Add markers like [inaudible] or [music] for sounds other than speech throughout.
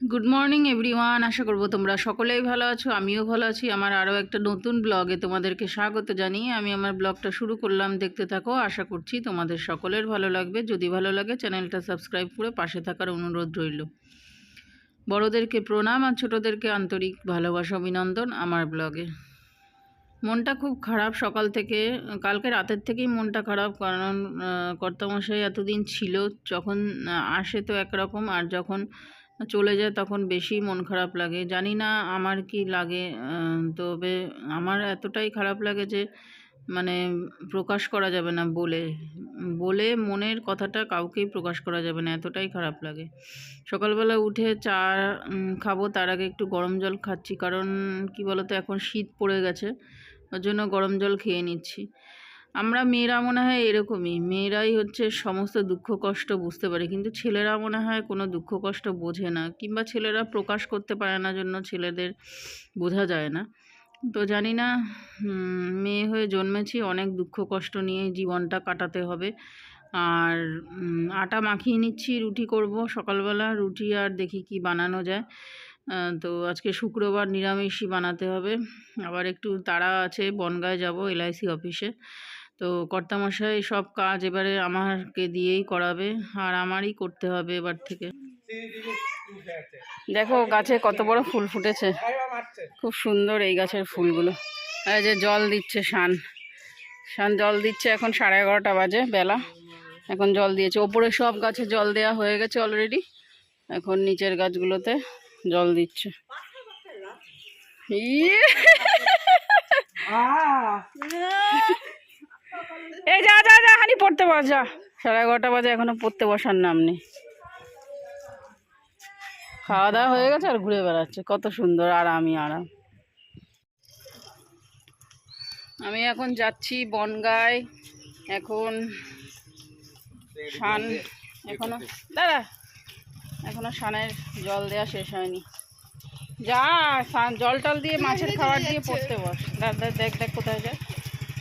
Good morning everyone আশা করব তোমরা সকলেই ভালো আছো, আমিও ভালো আছি। আমার আরও একটা নতুন ব্লগে তোমাদেরকে স্বাগত জানিয়ে আমি আমার ব্লগটা শুরু করলাম। দেখতে থাকো, আশা করছি তোমাদের সকলের ভালো লাগবে। যদি ভালো লাগে, চ্যানেলটা সাবস্ক্রাইব করে পাশে থাকার অনুরোধ রইল। বড়োদেরকে প্রণাম আর ছোটোদেরকে আন্তরিক ভালোবাসা, অভিনন্দন আমার ব্লগে। মনটা খুব খারাপ সকাল থেকে, কালকে রাতের থেকেই মনটা খারাপ, কারণ কর্তামশাই এতদিন ছিল, যখন আসে তো একরকম, আর যখন চলে যায় তখন বেশি মন খারাপ লাগে। জানি না আমার কি লাগে তবে আমার এতটাই খারাপ লাগে যে মানে প্রকাশ করা যাবে না বলে। বলে মনের কথাটা কাউকেই প্রকাশ করা যাবে না, এতটাই খারাপ লাগে। সকালবেলা উঠে চা খাব, তার আগে একটু গরম জল খাচ্ছি, কারণ কি বলতো, এখন শীত পড়ে গেছে, ওর জন্য গরম জল খেয়ে নিচ্ছি। আমরা মেয়েরা মনে হয় এরকমই। মেয়েরাই হচ্ছে সমস্ত দুঃখ, কষ্ট বুঝতে পারে। কিন্তু ছেলেরা মনে হয় কোনো দুঃখ, কষ্ট বোঝে না। কিংবা ছেলেরা প্রকাশ করতে পারে না জন্য ছেলেদের বোঝা যায় না। তো জানি না মেয়ে হয়ে জন্মেছি, অনেক দুঃখ, কষ্ট নিয়ে জীবনটা কাটাতে হবে। আর আটা মাখিয়ে নিচ্ছি, রুটি করব সকালবেলা। রুটি আর দেখি কি বানানো যায়। তো আজকে শুক্রবার নিরামিষই বানাতে হবে। আবার একটু তাড়া আছে, বনগায় যাব, এলআইসি অফিসে। তো কর্তামশাই সব কাজ এবারে আমাকে দিয়েই করাবে, আর আমারই করতে হবে এবার থেকে। দেখো গাছে কত বড় ফুল ফুটেছে। খুব সুন্দর এই গাছের ফুলগুলো। এই যে জল দিচ্ছে শান। শান জল দিচ্ছে এখন সাড়ে এগারোটা বাজে বেলা। এখন জল দিয়েছে। ওপরে সব গাছে জল দেওয়া হয়ে গেছে অলরেডি এখন নিচের গাছগুলোতে জল দিচ্ছে। ইয়ে! এই যা যা যা, হানি পড়তে বস, যা। সাড়ে এগারোটা বাজে, এখনও পড়তে বসার নাম নেই। খাওয়া দাওয়া হয়ে গেছে আর ঘুরে বেড়াচ্ছে। কত সুন্দর, আরামই আরাম। আমি এখন যাচ্ছি বনগায়। এখন শান, এখনও, দাদা, এখনও শানের জল দেওয়া শেষ হয়নি। যা সান জল টল দিয়ে মাছের খাবার দিয়ে পড়তে বস। দেখ দেখ দেখ, কোথায় যায়।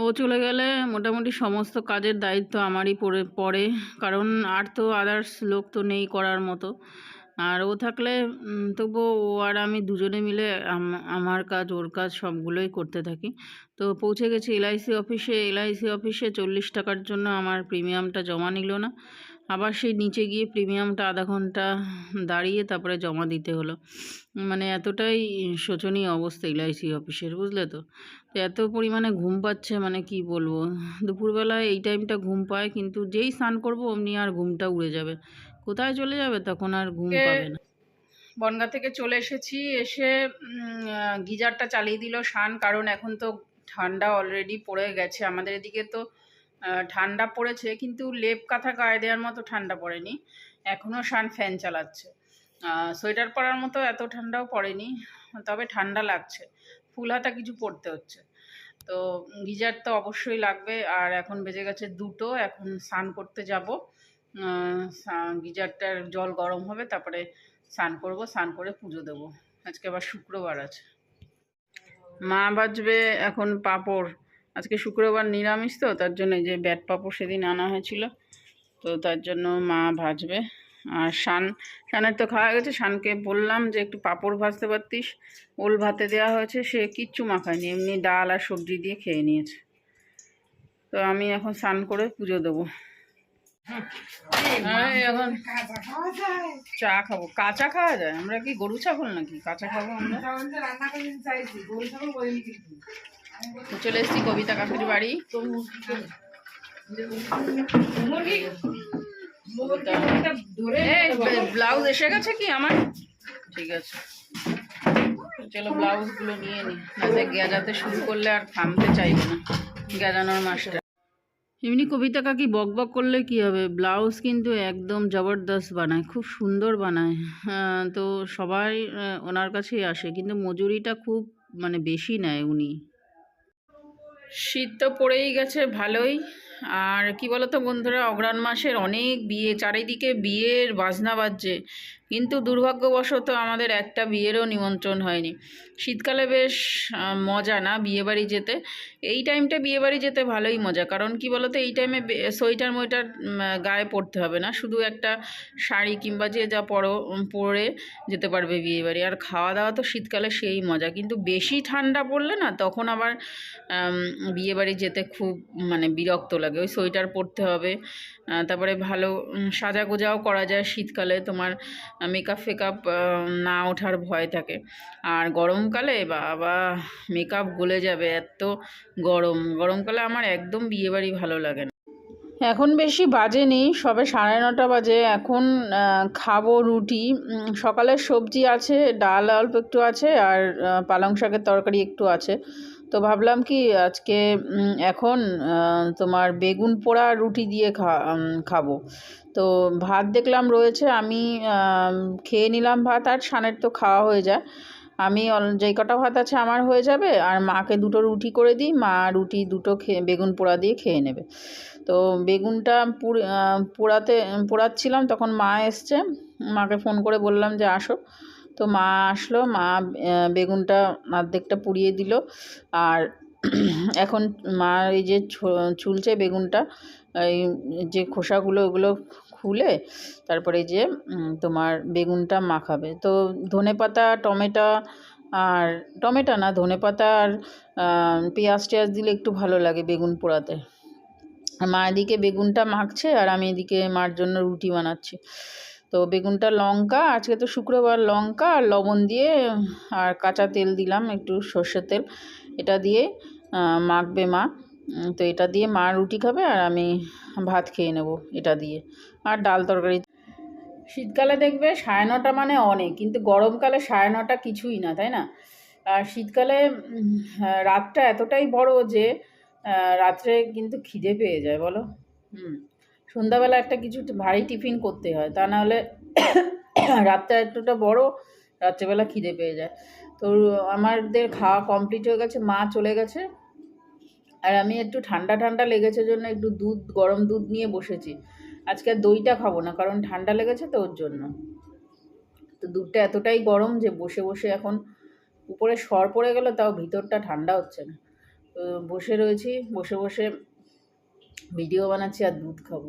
ও চলে গেলে মোটামুটি সমস্ত কাজের দায়িত্ব আমারই পড়ে পড়ে। কারণ আর তো আদার্স লোক তো নেই করার মতো। আর ও থাকলে তবু তবুও ও আর আমি দুজনে মিলে আম- আমার কাজ, ওর কাজ সবগুলোই করতে থাকি। তো পৌঁছে গেছি এলআইসি অফিসে। এলআইসি অফিসে চল্লিশ টাকার জন্য আমার প্রিমিয়ামটা জমা নিল না। আবার সেই নিচে গিয়ে প্রিমিয়ামটা আধা ঘণ্টা দাঁড়িয়ে তারপরে জমা দিতে হলো। মানে এতটাই শোচনীয় অবস্থা এলআইসি অফিসের বুঝলে তো? তো এত পরিমাণে ঘুম পাচ্ছে মানে কি বলব? দুপুরবেলায় এই টাইমটা ঘুম পায় কিন্তু যেই স্নান করব অমনি আর ঘুমটা উড়ে যাবে। কোথায় চলে যাবে তখন আর ঘুম পাবে না। বনগা থেকে চলে এসেছি এসে গিজারটা চালিয়ে দিল শান কারণ এখন তো ঠান্ডা অলরেডি পড়ে গেছে। আমাদের এদিকে তো ঠান্ডা পড়েছে, কিন্তু লেপ কাঁথা গায়ে দেওয়ার মতো ঠান্ডা পড়েনি। এখনও শান ফ্যান চালাচ্ছে। সোয়েটার পরার মতো এত ঠান্ডাও পড়েনি, তবে ঠান্ডা লাগছে। ফুল হাতা কিছু পরতে হচ্ছে। তো গিজার তো অবশ্যই লাগবে, আর এখন বেজে গেছে দুটো, এখন স্নান করতে যাব। গিজারটার জল গরম হবে, তারপরে স্নান করব, স্নান করে পুজো দেবো। আজকে আবার শুক্রবার আছে। মা বাজবে এখন পাঁপড়। আজকে শুক্রবার নিরামিষ তো, তার জন্য যে ব্যাট পাঁপড় সেদিন আনা হয়েছিল। তো তার জন্য মা ভাজবে। আর শান, শানের তো খাওয়া গেছে। শানকে বললাম যে, একটু পাঁপড় ভাজতে পারতিস? ওল ভাতে দেওয়া হয়েছে, সে কিচ্ছু মাখায়নি। এমনি ডাল আর সবজি দিয়ে খেয়ে নিয়েছে। তো আমি এখন স্নান করে পুজো দেবো। এখন চা খাব। কাঁচা খাওয়া যায়? আমরা কি গরু, ছাগল নাকি? কাঁচা খাব আমরা? চলে এসেছি কবিতা কাকুর বাড়ি। ব্লাউজ এসে গেছে কি আমার? ঠিক আছে। চলো ব্লাউজগুলো নিয়ে নিই যাতে গেজাতে শুরু করলে আর থামতে চাইবে না। গেজানোর মাস্টার এমনি কবিতা কাকি বক বক করলে কি হবে? ব্লাউজ কিন্তু একদম জবরদস্ত বানায়, খুব সুন্দর বানায়। তো সবাই ওনার কাছেই আসে। কিন্তু মজুরিটা খুব মানে বেশি নেয় উনি। শীত তো পড়েই গেছে ভালোই। আর কি বলতো বন্ধুরা, অগ্রাণ মাসের অনেক বিয়ে, চারিদিকে বিয়ের বাজনা বাজছে। কিন্তু দুর্ভাগ্যবশত আমাদের একটা বিয়েরও নিমন্ত্রণ হয়নি। শীতকালে বেশ মজা না বিয়েবাড়ি যেতে? এই টাইমটা বিয়েবাড়ি যেতে ভালোই মজা কারণ কি বলতো এই টাইমে সোয়েটার মোয়েটার গায়ে পরতে হবে না। শুধু একটা শাড়ি কিংবা যে যা পরো পরে যেতে পারবে বিয়েবাড়ি। আর খাওয়া দাওয়া তো শীতকালে সেই মজা কিন্তু বেশি ঠান্ডা পড়লে না তখন আবার বিয়েবাড়ি যেতে খুব মানে বিরক্ত লাগে। ওই সোয়েটার পরতে হবে তারপরে ভালো উম, সাজাগোজাও করা যায় শীতকালে। তোমার মেকআপ ফেকআপ না ওঠার ভয় থাকে। আর গরমকালে বাবা মেকআপ গলে যাবে, এত গরম। গরমকালে আমার একদম বিয়েবাড়ি ভালো লাগে না। এখন বেশি বাজেনি, সবে সাড়ে নটা বাজে। এখন খাব রুটি। সকালের সবজি আছে, ডাল অল্প একটু আছে, আর পালং শাকের তরকারি একটু আছে। তো ভাবলাম কি আজকে এখন তোমার বেগুন পোড়া রুটি দিয়ে খা খাব। তো ভাত দেখলাম রয়েছে, আমি খেয়ে নিলাম ভাত আর সানের তো খাওয়া হয়ে যায়। আমি যেই কটা ভাত আছে আমার হয়ে যাবে আর মাকে দুটো রুটি করে দিই, মা রুটি দুটো খেয়ে বেগুন পোড়া দিয়ে খেয়ে নেবে। তো বেগুনটা পোড়াতে, পোড়াচ্ছিলাম, তখন মা এসছে, মাকে ফোন করে বললাম যে আসো। তো মা আসলো, মা বেগুনটা অর্ধেকটা পুড়িয়ে দিল। আর [clears throat] এখন মা এই যে ছ- ছুলছে বেগুনটা, এই যে খোসাগুলো ওগুলো খুলে তারপরে যে তোমার বেগুনটা মাখাবে। তো ধনেপাতা, টমেটো আর, টমেটো না, ধনেপাতা আর পেঁয়াজ টেয়াজ দিলে একটু ভালো লাগে বেগুন পোড়াতে। মা এদিকে বেগুনটা মাখছে আর আমি এদিকে মার জন্য রুটি বানাচ্ছি। তো বেগুনটা লঙ্কা, আজকে তো শুক্রবার লঙ্কা আর লবণ দিয়ে, আর কাঁচা তেল দিলাম একটু সর্ষের তেল। এটা দিয়ে মাখবে মা। তো এটা দিয়ে মা রুটি খাবে আর আমি ভাত খেয়ে নেব এটা দিয়ে। আর ডাল তরকারি। শীতকালে দেখবে সাড়ে নটা মানে অনেক, কিন্তু গরমকালে সাড়ে নটা কিছুই না, তাই না? আর শীতকালে রাতটা এতটাই বড় যে রাত্রে কিন্তু খিদে পেয়ে যায়, বলো? হুম। সন্ধ্যাবেলা একটা কিছু ভারী টিফিন করতে হয়। তা নাহলে [coughs] রাতটা এতটা বড়, রাত্রেবেলা খিদে পেয়ে যায়। তো আমাদের খাওয়া কমপ্লিট হয়ে গেছে, মা চলে গেছে। আর আমি একটু ঠান্ডা ঠান্ডা লেগেছে জন্য একটু দুধ, গরম দুধ নিয়ে বসেছি। আজকে দইটা খাব না, কারণ ঠান্ডা লেগেছে তো ওর জন্য। তো দুধটা এতটাই গরম যে বসে বসে এখন উপরে সর পড়ে গেল, তাও ভিতরটা ঠান্ডা হচ্ছে না। তো বসে রয়েছি, বসে বসে ভিডিও বানাচ্ছি আর দুধ খাব।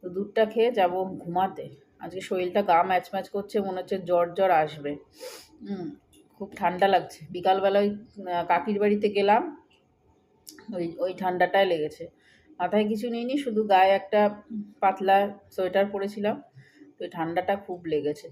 তো দুধটা খেয়ে যাব ঘুমাতে। আজকে শরীরটা গা ম্যাচ ম্যাচ করছে, মনে হচ্ছে জ্বর জ্বর আসবে। খুব ঠান্ডা লাগছে। বিকালবেলা ওই কাকির বাড়িতে গেলাম, ওই ওই ঠান্ডাটাই লেগেছে। মাথায় কিছু নিইনি, শুধু গায়ে একটা পাতলা সোয়েটার পরেছিলাম। তো ঠান্ডাটা খুব লেগেছে।